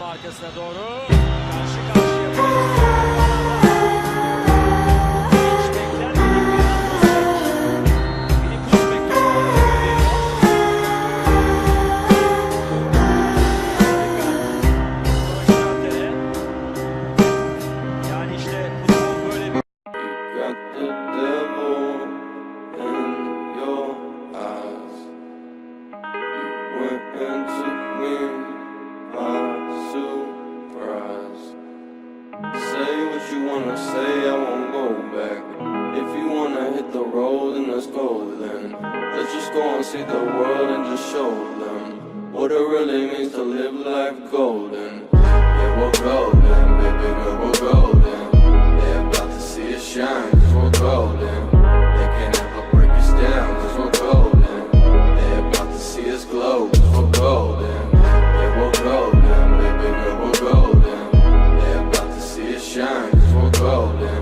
Savunma arkasına doğru. Karşı karşıya. you wanna say, I won't go back. If you wanna hit the road, then let's go then. Let's just go and see the world and just show them what it really means to live life golden. Yeah, we're golden, baby girl, we're golden. They're about to see it shine, cause we're golden. rolling.